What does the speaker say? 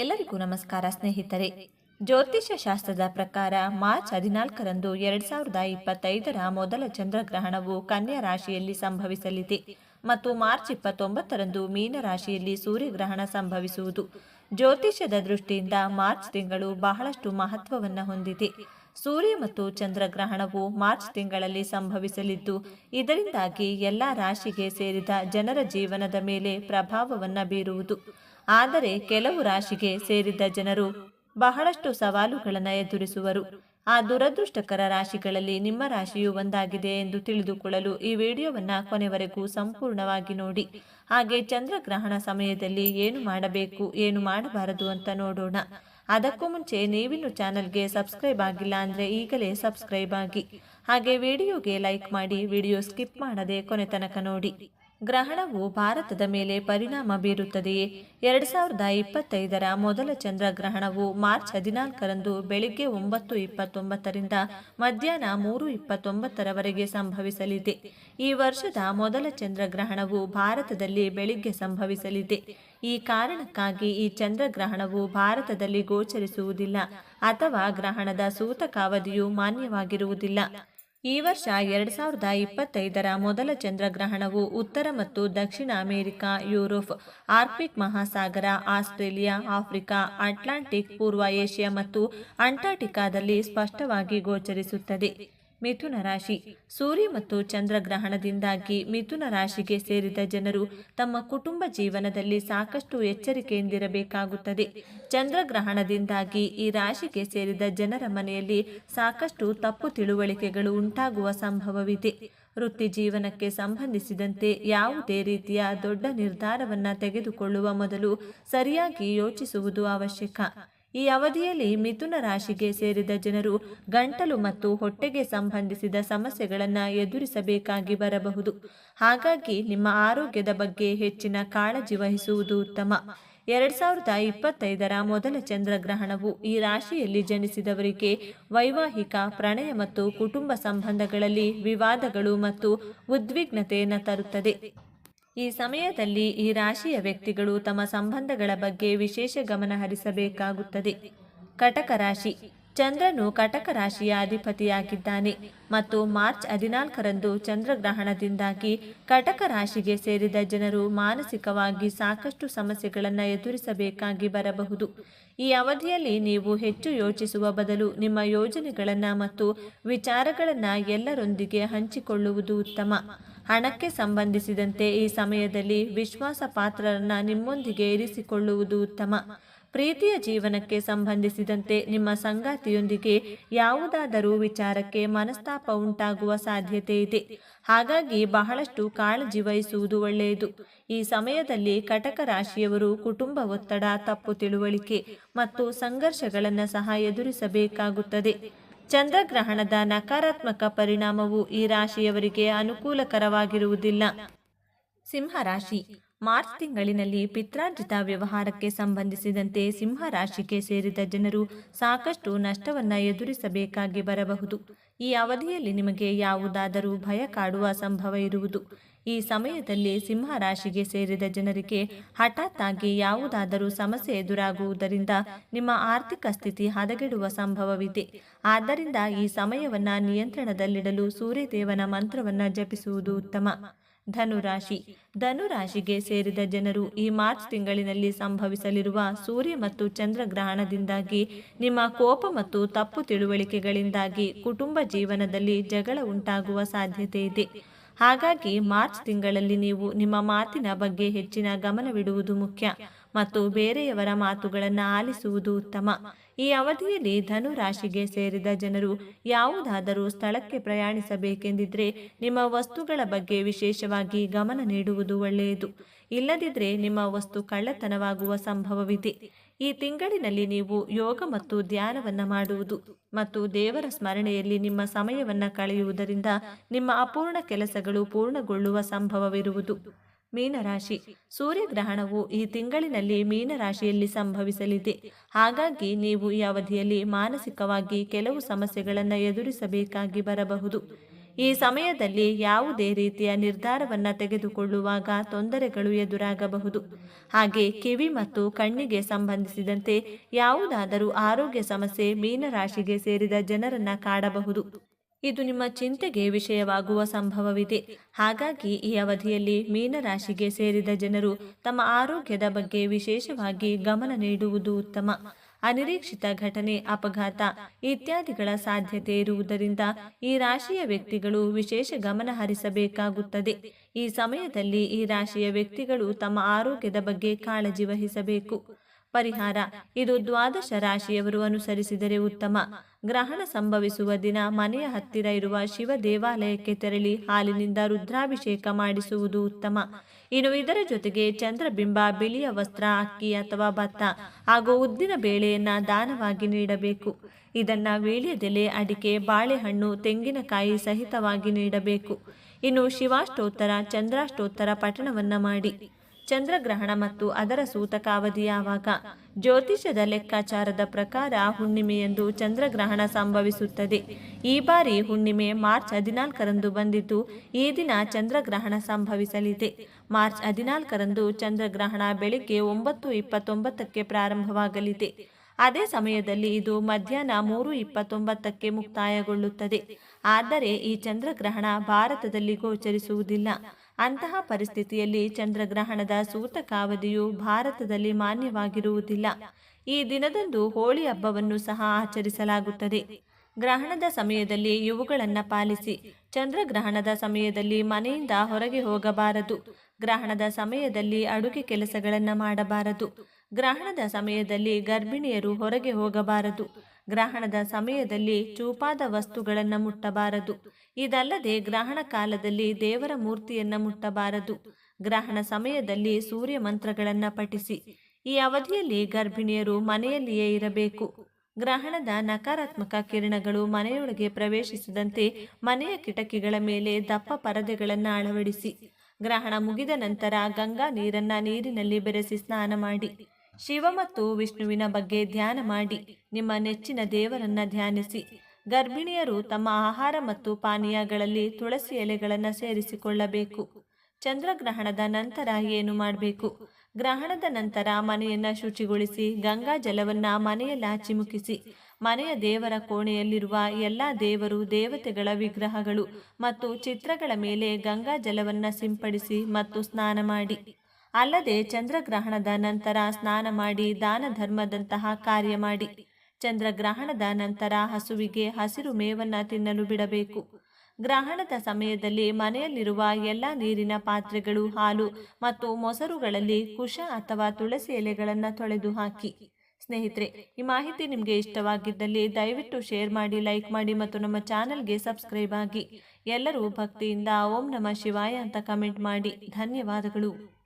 ಎಲ್ಲರಿಗೂ ನಮಸ್ಕಾರ, ಸ್ನೇಹಿತರೆ. ಜ್ಯೋತಿಷ್ಯ ಶಾಸ್ತ್ರದ ಪ್ರಕಾರ ಮಾರ್ಚ್ ಹದಿನಾಲ್ಕರಂದು ಎರಡ್ ಸಾವಿರದ ಇಪ್ಪತ್ತೈದರ ಮೊದಲ ಚಂದ್ರಗ್ರಹಣವು ಕನ್ಯಾ ರಾಶಿಯಲ್ಲಿ ಸಂಭವಿಸಲಿದೆ ಮತ್ತು ಮಾರ್ಚ್ ಇಪ್ಪತ್ತೊಂಬತ್ತರಂದು ಮೀನ ರಾಶಿಯಲ್ಲಿ ಸೂರ್ಯಗ್ರಹಣ ಸಂಭವಿಸುವುದು. ಜ್ಯೋತಿಷ್ಯದ ದೃಷ್ಟಿಯಿಂದ ಮಾರ್ಚ್ ತಿಂಗಳು ಬಹಳಷ್ಟು ಮಹತ್ವವನ್ನು ಹೊಂದಿದೆ. ಸೂರ್ಯ ಮತ್ತು ಚಂದ್ರಗ್ರಹಣವು ಮಾರ್ಚ್ ತಿಂಗಳಲ್ಲಿ ಸಂಭವಿಸಲಿದ್ದು, ಇದರಿಂದಾಗಿ ಎಲ್ಲ ರಾಶಿಗೆ ಸೇರಿದ ಜನರ ಜೀವನದ ಮೇಲೆ ಪ್ರಭಾವವನ್ನು ಬೀರುವುದು. ಆದರೆ ಕೆಲವು ರಾಶಿಗೆ ಸೇರಿದ ಜನರು ಬಹಳಷ್ಟು ಸವಾಲುಗಳನ್ನು ಎದುರಿಸುವರು. ಆ ದುರದೃಷ್ಟಕರ ರಾಶಿಗಳಲ್ಲಿ ನಿಮ್ಮ ರಾಶಿಯು ಒಂದಾಗಿದೆ ಎಂದು ತಿಳಿದುಕೊಳ್ಳಲು ಈ ವಿಡಿಯೋವನ್ನು ಕೊನೆವರೆಗೂ ಸಂಪೂರ್ಣವಾಗಿ ನೋಡಿ. ಹಾಗೆ ಚಂದ್ರಗ್ರಹಣ ಸಮಯದಲ್ಲಿ ಏನು ಮಾಡಬೇಕು, ಏನು ಮಾಡಬಾರದು ಅಂತ ನೋಡೋಣ. ಅದಕ್ಕೂ ಮುಂಚೆ ನೀವಿನ್ನು ಚಾನಲ್ಗೆ ಸಬ್ಸ್ಕ್ರೈಬ್ ಆಗಿಲ್ಲ ಅಂದರೆ ಈಗಲೇ ಸಬ್ಸ್ಕ್ರೈಬ್ ಆಗಿ. ಹಾಗೆ ವಿಡಿಯೋಗೆ ಲೈಕ್ ಮಾಡಿ, ವಿಡಿಯೋ ಸ್ಕಿಪ್ ಮಾಡದೆ ಕೊನೆ ತನಕ ನೋಡಿ. ಗ್ರಹಣವು ಭಾರತದ ಮೇಲೆ ಪರಿಣಾಮ ಬೀರುತ್ತದೆಯೇ? ಎರಡು ಸಾವಿರದ ಇಪ್ಪತ್ತೈದರ ಮೊದಲ ಚಂದ್ರಗ್ರಹಣವು ಮಾರ್ಚ್ ಹದಿನಾಲ್ಕರಂದು ಬೆಳಿಗ್ಗೆ ಒಂಬತ್ತು ಇಪ್ಪತ್ತೊಂಬತ್ತರಿಂದ ಮಧ್ಯಾಹ್ನ ಮೂರು ಇಪ್ಪತ್ತೊಂಬತ್ತರವರೆಗೆ ಸಂಭವಿಸಲಿದೆ. ಈ ವರ್ಷದ ಮೊದಲ ಚಂದ್ರಗ್ರಹಣವು ಭಾರತದಲ್ಲಿ ಬೆಳಿಗ್ಗೆ ಸಂಭವಿಸಲಿದೆ. ಈ ಕಾರಣಕ್ಕಾಗಿ ಈ ಚಂದ್ರಗ್ರಹಣವು ಭಾರತದಲ್ಲಿ ಗೋಚರಿಸುವುದಿಲ್ಲ ಅಥವಾ ಗ್ರಹಣದ ಸೂತಕಾವಧಿಯು ಮಾನ್ಯವಾಗಿರುವುದಿಲ್ಲ. ಈ ವರ್ಷ ಎರಡ್ ಸಾವಿರದ ಇಪ್ಪತ್ತೈದರ ಮೊದಲ ಚಂದ್ರಗ್ರಹಣವು ಉತ್ತರ ಮತ್ತು ದಕ್ಷಿಣ ಅಮೆರಿಕ, ಯುರೋಪ್, ಆರ್ಕ್ಟಿಕ್ ಮಹಾಸಾಗರ, ಆಸ್ಟ್ರೇಲಿಯಾ, ಆಫ್ರಿಕಾ, ಅಟ್ಲಾಂಟಿಕ್, ಪೂರ್ವ ಏಷ್ಯಾ ಮತ್ತು ಅಂಟಾರ್ಟಿಕಾದಲ್ಲಿ ಸ್ಪಷ್ಟವಾಗಿ ಗೋಚರಿಸುತ್ತದೆ. ಮಿಥುನ ರಾಶಿ. ಸೂರ್ಯ ಮತ್ತು ಚಂದ್ರಗ್ರಹಣದಿಂದಾಗಿ ಮಿಥುನ ರಾಶಿಗೆ ಸೇರಿದ ಜನರು ತಮ್ಮ ಕುಟುಂಬ ಜೀವನದಲ್ಲಿ ಸಾಕಷ್ಟು ಎಚ್ಚರಿಕೆಯಿಂದಿರಬೇಕಾಗುತ್ತದೆ. ಚಂದ್ರಗ್ರಹಣದಿಂದಾಗಿ ಈ ರಾಶಿಗೆ ಸೇರಿದ ಜನರ ಮನೆಯಲ್ಲಿ ಸಾಕಷ್ಟು ತಪ್ಪು ತಿಳುವಳಿಕೆಗಳು ಉಂಟಾಗುವ ಸಂಭವವಿದೆ. ವೃತ್ತಿ ಜೀವನಕ್ಕೆ ಸಂಬಂಧಿಸಿದಂತೆ ಯಾವುದೇ ರೀತಿಯ ದೊಡ್ಡ ನಿರ್ಧಾರವನ್ನು ತೆಗೆದುಕೊಳ್ಳುವ ಮೊದಲು ಸರಿಯಾಗಿ ಯೋಚಿಸುವುದು ಅವಶ್ಯಕ. ಈ ಅವಧಿಯಲ್ಲಿ ಮಿಥುನ ರಾಶಿಗೆ ಸೇರಿದ ಜನರು ಗಂಟಲು ಮತ್ತು ಹೊಟ್ಟೆಗೆ ಸಂಬಂಧಿಸಿದ ಸಮಸ್ಯೆಗಳನ್ನು ಎದುರಿಸಬೇಕಾಗಿ ಬರಬಹುದು. ಹಾಗಾಗಿ ನಿಮ್ಮ ಆರೋಗ್ಯದ ಬಗ್ಗೆ ಹೆಚ್ಚಿನ ಕಾಳಜಿ ವಹಿಸುವುದು ಉತ್ತಮ. ಎರಡ್ ಸಾವಿರದ ಇಪ್ಪತ್ತೈದರ ಮೊದಲ ಚಂದ್ರಗ್ರಹಣವು ಈ ರಾಶಿಯಲ್ಲಿ ಜನಿಸಿದವರಿಗೆ ವೈವಾಹಿಕ, ಪ್ರಣಯ ಮತ್ತು ಕುಟುಂಬ ಸಂಬಂಧಗಳಲ್ಲಿ ವಿವಾದಗಳು ಮತ್ತು ಉದ್ವಿಗ್ನತೆಯನ್ನು ತರುತ್ತದೆ. ಈ ಸಮಯದಲ್ಲಿ ಈ ರಾಶಿಯ ವ್ಯಕ್ತಿಗಳು ತಮ್ಮ ಸಂಬಂಧಗಳ ಬಗ್ಗೆ ವಿಶೇಷ ಗಮನ ಹರಿಸಬೇಕಾಗುತ್ತದೆ. ಕಟಕ ರಾಶಿ. ಚಂದ್ರನು ಕಟಕ ರಾಶಿಯ ಅಧಿಪತಿಯಾಗಿದ್ದಾನೆ ಮತ್ತು ಮಾರ್ಚ್ ಹದಿನಾಲ್ಕರಂದು ಚಂದ್ರಗ್ರಹಣದಿಂದಾಗಿ ಕಟಕ ರಾಶಿಗೆ ಸೇರಿದ ಜನರು ಮಾನಸಿಕವಾಗಿ ಸಾಕಷ್ಟು ಸಮಸ್ಯೆಗಳನ್ನು ಎದುರಿಸಬೇಕಾಗಿ ಬರಬಹುದು. ಈ ಅವಧಿಯಲ್ಲಿ ನೀವು ಹೆಚ್ಚು ಯೋಚಿಸುವ ಬದಲು ನಿಮ್ಮ ಯೋಜನೆಗಳನ್ನು ಮತ್ತು ವಿಚಾರಗಳನ್ನು ಎಲ್ಲರೊಂದಿಗೆ ಹಂಚಿಕೊಳ್ಳುವುದು ಉತ್ತಮ. ಹಣಕ್ಕೆ ಸಂಬಂಧಿಸಿದಂತೆ ಈ ಸಮಯದಲ್ಲಿ ವಿಶ್ವಾಸ ಪಾತ್ರರನ್ನ ನಿಮ್ಮೊಂದಿಗೆ ಇರಿಸಿಕೊಳ್ಳುವುದು ಉತ್ತಮ. ಪ್ರೀತಿಯ ಜೀವನಕ್ಕೆ ಸಂಬಂಧಿಸಿದಂತೆ ನಿಮ್ಮ ಸಂಗಾತಿಯೊಂದಿಗೆ ಯಾವುದಾದರೂ ವಿಚಾರಕ್ಕೆ ಮನಸ್ತಾಪ ಉಂಟಾಗುವ ಸಾಧ್ಯತೆ ಇದೆ. ಹಾಗಾಗಿ ಬಹಳಷ್ಟು ಕಾಳಜಿ ವಹಿಸುವುದು ಒಳ್ಳೆಯದು. ಈ ಸಮಯದಲ್ಲಿ ಕಟಕ ರಾಶಿಯವರು ಕುಟುಂಬ ಒತ್ತಡ, ತಪ್ಪು ತಿಳುವಳಿಕೆ ಮತ್ತು ಸಂಘರ್ಷಗಳನ್ನು ಸಹ ಎದುರಿಸಬೇಕಾಗುತ್ತದೆ. ಚಂದ್ರಗ್ರಹಣದ ನಕಾರಾತ್ಮಕ ಪರಿಣಾಮವು ಈ ರಾಶಿಯವರಿಗೆ ಅನುಕೂಲಕರವಾಗಿರುವುದಿಲ್ಲ. ಸಿಂಹ ರಾಶಿ. ಮಾರ್ಚ್ ತಿಂಗಳಿನಲ್ಲಿ ಪಿತ್ರಾರ್ಜಿತ ವ್ಯವಹಾರಕ್ಕೆ ಸಂಬಂಧಿಸಿದಂತೆ ಸಿಂಹ ರಾಶಿಗೆ ಸೇರಿದ ಜನರು ಸಾಕಷ್ಟು ನಷ್ಟವನ್ನು ಎದುರಿಸಬೇಕಾಗಿ ಬರಬಹುದು. ಈ ಅವಧಿಯಲ್ಲಿ ನಿಮಗೆ ಯಾವುದಾದರೂ ಭಯ ಕಾಡುವ ಸಂಭವ ಇರುವುದು. ಈ ಸಮಯದಲ್ಲಿ ಸಿಂಹ ರಾಶಿಗೆ ಸೇರಿದ ಜನರಿಗೆ ಹಠಾತ್ ಆಗಿ ಯಾವುದಾದರೂ ಸಮಸ್ಯೆ ಎದುರಾಗುವುದರಿಂದ ನಿಮ್ಮ ಆರ್ಥಿಕ ಸ್ಥಿತಿ ಹದಗೆಡುವ ಸಂಭವವಿದೆ. ಆದ್ದರಿಂದ ಈ ಸಮಯವನ್ನು ನಿಯಂತ್ರಣದಲ್ಲಿಡಲು ಸೂರ್ಯದೇವನ ಮಂತ್ರವನ್ನು ಜಪಿಸುವುದು ಉತ್ತಮ. ಧನುರಾಶಿ. ಧನುರಾಶಿಗೆ ಸೇರಿದ ಜನರು ಈ ಮಾರ್ಚ್ ತಿಂಗಳಿನಲ್ಲಿ ಸಂಭವಿಸಲಿರುವ ಸೂರ್ಯ ಮತ್ತು ಚಂದ್ರಗ್ರಹಣದಿಂದಾಗಿ ನಿಮ್ಮ ಕೋಪ ಮತ್ತು ತಪ್ಪು ತಿಳುವಳಿಕೆಗಳಿಂದಾಗಿ ಕುಟುಂಬ ಜೀವನದಲ್ಲಿ ಜಗಳ ಉಂಟಾಗುವ ಸಾಧ್ಯತೆ ಇದೆ. ಹಾಗಾಗಿ ಮಾರ್ಚ್ ತಿಂಗಳಲ್ಲಿ ನೀವು ನಿಮ್ಮ ಮಾತಿನ ಬಗ್ಗೆ ಹೆಚ್ಚಿನ ಗಮನವಿಡುವುದು ಮುಖ್ಯ ಮತ್ತು ಬೇರೆಯವರ ಮಾತುಗಳನ್ನು ಆಲಿಸುವುದು ಉತ್ತಮ. ಈ ಅವಧಿಯಲ್ಲಿ ಧನು ರಾಶಿಗೆ ಸೇರಿದ ಜನರು ಯಾವುದಾದರೂ ಸ್ಥಳಕ್ಕೆ ಪ್ರಯಾಣಿಸಬೇಕೆಂದಿದ್ರೆ ನಿಮ್ಮ ವಸ್ತುಗಳ ಬಗ್ಗೆ ವಿಶೇಷವಾಗಿ ಗಮನ ನೀಡುವುದು ಒಳ್ಳೆಯದು. ಇಲ್ಲದಿದ್ದರೆ ನಿಮ್ಮ ವಸ್ತು ಕಳ್ಳತನವಾಗುವ ಸಂಭವವಿದೆ. ಈ ತಿಂಗಳಿನಲ್ಲಿ ನೀವು ಯೋಗ ಮತ್ತು ಧ್ಯಾನವನ್ನು ಮಾಡುವುದು ಮತ್ತು ದೇವರ ಸ್ಮರಣೆಯಲ್ಲಿ ನಿಮ್ಮ ಸಮಯವನ್ನು ಕಳೆಯುವುದರಿಂದ ನಿಮ್ಮ ಅಪೂರ್ಣ ಕೆಲಸಗಳು ಪೂರ್ಣಗೊಳ್ಳುವ ಸಂಭವವಿರುವುದು. ಮೀನರಾಶಿ. ಸೂರ್ಯಗ್ರಹಣವು ಈ ತಿಂಗಳಿನಲ್ಲಿ ಮೀನರಾಶಿಯಲ್ಲಿ ಸಂಭವಿಸಲಿದೆ. ಹಾಗಾಗಿ ನೀವು ಈ ಅವಧಿಯಲ್ಲಿ ಮಾನಸಿಕವಾಗಿ ಕೆಲವು ಸಮಸ್ಯೆಗಳನ್ನು ಎದುರಿಸಬೇಕಾಗಿ ಬರಬಹುದು. ಈ ಸಮಯದಲ್ಲಿ ಯಾವುದೇ ರೀತಿಯ ನಿರ್ಧಾರವನ್ನು ತೆಗೆದುಕೊಳ್ಳುವಾಗ ತೊಂದರೆಗಳು ಎದುರಾಗಬಹುದು. ಹಾಗೆ ಕಿವಿ ಮತ್ತು ಕಣ್ಣಿಗೆ ಸಂಬಂಧಿಸಿದಂತೆ ಯಾವುದಾದರೂ ಆರೋಗ್ಯ ಸಮಸ್ಯೆ ಮೀನರಾಶಿಗೆ ಸೇರಿದ ಜನರನ್ನ ಕಾಡಬಹುದು. ಇದು ನಿಮ್ಮ ಚಿಂತೆಗೆ ವಿಷಯವಾಗುವ ಸಂಭವವಿದೆ. ಹಾಗಾಗಿ ಈ ಅವಧಿಯಲ್ಲಿ ಮೀನರಾಶಿಗೆ ಸೇರಿದ ಜನರು ತಮ್ಮ ಆರೋಗ್ಯದ ಬಗ್ಗೆ ವಿಶೇಷವಾಗಿ ಗಮನ ನೀಡುವುದು ಉತ್ತಮ. ಅನಿರೀಕ್ಷಿತ ಘಟನೆ, ಅಪಘಾತ ಇತ್ಯಾದಿಗಳ ಸಾಧ್ಯತೆ ಇರುವುದರಿಂದ ಈ ರಾಶಿಯ ವ್ಯಕ್ತಿಗಳು ವಿಶೇಷ ಗಮನ ಹರಿಸಬೇಕಾಗುತ್ತದೆ. ಈ ಸಮಯದಲ್ಲಿ ಈ ರಾಶಿಯ ವ್ಯಕ್ತಿಗಳು ತಮ್ಮ ಆರೋಗ್ಯದ ಬಗ್ಗೆ ಕಾಳಜಿ ವಹಿಸಬೇಕು. ಪರಿಹಾರ. ಇದು ದ್ವಾದಶ ರಾಶಿಯವರು ಅನುಸರಿಸಿದರೆ ಉತ್ತಮ. ಗ್ರಹಣ ಸಂಭವಿಸುವ ದಿನ ಮನೆಯ ಹತ್ತಿರ ಇರುವ ಶಿವ ದೇವಾಲಯಕ್ಕೆ ತೆರಳಿ ಹಾಲಿನಿಂದ ರುದ್ರಾಭಿಷೇಕ ಮಾಡಿಸುವುದು ಉತ್ತಮ. ಇನ್ನು ಇದರ ಜೊತೆಗೆ ಚಂದ್ರಬಿಂಬ ಬಿಳಿಯ ವಸ್ತ್ರ, ಅಕ್ಕಿ ಅಥವಾ ಭತ್ತ ಹಾಗೂ ಉದ್ದಿನ ಬೇಳೆಯನ್ನ ದಾನವಾಗಿ ನೀಡಬೇಕು. ಇದನ್ನ ವೀಳ್ಯದೆಲೆ, ಅಡಿಕೆ, ಬಾಳೆಹಣ್ಣು, ತೆಂಗಿನಕಾಯಿ ಸಹಿತವಾಗಿ ನೀಡಬೇಕು. ಇನ್ನು ಶಿವಾಷ್ಟೋತ್ತರ, ಚಂದ್ರಾಷ್ಟೋತ್ತರ ಪಠಣವನ್ನ ಮಾಡಿ. ಚಂದ್ರಗ್ರಹಣ ಮತ್ತು ಅದರ ಸೂತಕ ಜ್ಯೋತಿಷ್ಯದ ಯಾವಾಗ? ಜ್ಯೋತಿಷದ ಲೆಕ್ಕಾಚಾರದ ಪ್ರಕಾರ ಹುಣ್ಣಿಮೆಯಂದು ಚಂದ್ರಗ್ರಹಣ ಸಂಭವಿಸುತ್ತದೆ. ಈ ಬಾರಿ ಹುಣ್ಣಿಮೆ ಮಾರ್ಚ್ ಹದಿನಾಲ್ಕರಂದು ಬಂದಿದ್ದು, ಈ ದಿನ ಚಂದ್ರಗ್ರಹಣ ಸಂಭವಿಸಲಿದೆ. ಮಾರ್ಚ್ ಹದಿನಾಲ್ಕರಂದು ಚಂದ್ರಗ್ರಹಣ ಬೆಳಿಗ್ಗೆ ಒಂಬತ್ತು ಇಪ್ಪತ್ತೊಂಬತ್ತಕ್ಕೆ ಪ್ರಾರಂಭವಾಗಲಿದೆ. ಅದೇ ಸಮಯದಲ್ಲಿ ಇದು ಮಧ್ಯಾಹ್ನ ಮೂರು ಇಪ್ಪತ್ತೊಂಬತ್ತಕ್ಕೆ ಮುಕ್ತಾಯಗೊಳ್ಳುತ್ತದೆ. ಆದರೆ ಈ ಚಂದ್ರಗ್ರಹಣ ಭಾರತದಲ್ಲಿ ಗೋಚರಿಸುವುದಿಲ್ಲ. ಅಂತಹ ಪರಿಸ್ಥಿತಿಯಲ್ಲಿ ಚಂದ್ರಗ್ರಹಣದ ಸೂತಕಾವಧಿಯು ಭಾರತದಲ್ಲಿ ಮಾನ್ಯವಾಗಿರುವುದಿಲ್ಲ. ಈ ದಿನದಂದು ಹೋಳಿ ಹಬ್ಬವನ್ನು ಸಹ ಆಚರಿಸಲಾಗುತ್ತದೆ. ಗ್ರಹಣದ ಸಮಯದಲ್ಲಿ ಇವುಗಳನ್ನು ಪಾಲಿಸಿ ಚಂದ್ರಗ್ರಹಣದ ಸಮಯದಲ್ಲಿ ಮನೆಯಿಂದ ಹೊರಗೆ ಹೋಗಬಾರದು. ಗ್ರಹಣದ ಸಮಯದಲ್ಲಿ ಅಡುಗೆ ಕೆಲಸಗಳನ್ನು ಮಾಡಬಾರದು. ಗ್ರಹಣದ ಸಮಯದಲ್ಲಿ ಗರ್ಭಿಣಿಯರು ಹೊರಗೆ ಹೋಗಬಾರದು. ಗ್ರಹಣದ ಸಮಯದಲ್ಲಿ ಚೂಪಾದ ವಸ್ತುಗಳನ್ನು ಮುಟ್ಟಬಾರದು. ಇದಲ್ಲದೆ ಗ್ರಹಣ ಕಾಲದಲ್ಲಿ ದೇವರ ಮೂರ್ತಿಯನ್ನು ಮುಟ್ಟಬಾರದು. ಗ್ರಹಣ ಸಮಯದಲ್ಲಿ ಸೂರ್ಯ ಮಂತ್ರಗಳನ್ನು ಪಠಿಸಿ. ಈ ಅವಧಿಯಲ್ಲಿ ಗರ್ಭಿಣಿಯರು ಮನೆಯಲ್ಲಿಯೇ ಇರಬೇಕು. ಗ್ರಹಣದ ನಕಾರಾತ್ಮಕ ಕಿರಣಗಳು ಮನೆಯೊಳಗೆ ಪ್ರವೇಶಿಸದಂತೆ ಮನೆಯ ಕಿಟಕಿಗಳ ಮೇಲೆ ದಪ್ಪ ಪರದೆಗಳನ್ನು ಅಳವಡಿಸಿ. ಗ್ರಹಣ ಮುಗಿದ ನಂತರ ಗಂಗಾ ನೀರನ್ನ ನೀರಿನಲ್ಲಿ ಬೆರೆಸಿ ಸ್ನಾನ ಮಾಡಿ. ಶಿವ ಮತ್ತು ವಿಷ್ಣುವಿನ ಬಗ್ಗೆ ಧ್ಯಾನ ಮಾಡಿ, ನಿಮ್ಮ ನೆಚ್ಚಿನ ದೇವರನ್ನ ಧ್ಯಾನಿಸಿ. ಗರ್ಭಿಣಿಯರು ತಮ್ಮ ಆಹಾರ ಮತ್ತು ಪಾನೀಯಗಳಲ್ಲಿ ತುಳಸಿ ಎಲೆಗಳನ್ನು ಸೇರಿಸಿಕೊಳ್ಳಬೇಕು. ಚಂದ್ರಗ್ರಹಣದ ನಂತರ ಏನು ಮಾಡಬೇಕು? ಗ್ರಹಣದ ನಂತರ ಮನೆಯನ್ನು ಶುಚಿಗೊಳಿಸಿ, ಗಂಗಾ ಜಲವನ್ನು ಮನೆಯಲ್ಲಿ ಚಿಮುಕಿಸಿ. ಮನೆಯ ದೇವರ ಕೋಣೆಯಲ್ಲಿರುವ ಎಲ್ಲ ದೇವರು ದೇವತೆಗಳ ವಿಗ್ರಹಗಳು ಮತ್ತು ಚಿತ್ರಗಳ ಮೇಲೆ ಗಂಗಾ ಜಲವನ್ನು ಸಿಂಪಡಿಸಿ ಮತ್ತು ಸ್ನಾನ ಮಾಡಿ. ಅಲ್ಲದೆ ಚಂದ್ರಗ್ರಹಣದ ನಂತರ ಸ್ನಾನ ಮಾಡಿ ದಾನ ಧರ್ಮದಂತಹ ಕಾರ್ಯ ಮಾಡಿ. ಚಂದ್ರಗ್ರಹಣದ ನಂತರ ಹಸುವಿಗೆ ಹಸಿರು ಮೇವನ್ನ ತಿನ್ನಲು ಬಿಡಬೇಕು. ಗ್ರಹಣದ ಸಮಯದಲ್ಲಿ ಮನೆಯಲ್ಲಿರುವ ಎಲ್ಲ ನೀರಿನ ಪಾತ್ರೆಗಳು, ಹಾಲು ಮತ್ತು ಮೊಸರುಗಳಲ್ಲಿ ಕುಶ ಅಥವಾ ತುಳಸಿ ಎಲೆಗಳನ್ನು ತೊಳೆದು ಹಾಕಿ. ಸ್ನೇಹಿತರೆ, ಈ ಮಾಹಿತಿ ನಿಮಗೆ ಇಷ್ಟವಾಗಿದ್ದಲ್ಲಿ ದಯವಿಟ್ಟು ಶೇರ್ ಮಾಡಿ, ಲೈಕ್ ಮಾಡಿ ಮತ್ತು ನಮ್ಮ ಚಾನಲ್ಗೆ ಸಬ್ಸ್ಕ್ರೈಬ್ ಆಗಿ. ಎಲ್ಲರೂ ಭಕ್ತಿಯಿಂದ ಓಂ ನಮ ಶಿವಾಯ ಅಂತ ಕಮೆಂಟ್ ಮಾಡಿ. ಧನ್ಯವಾದಗಳು.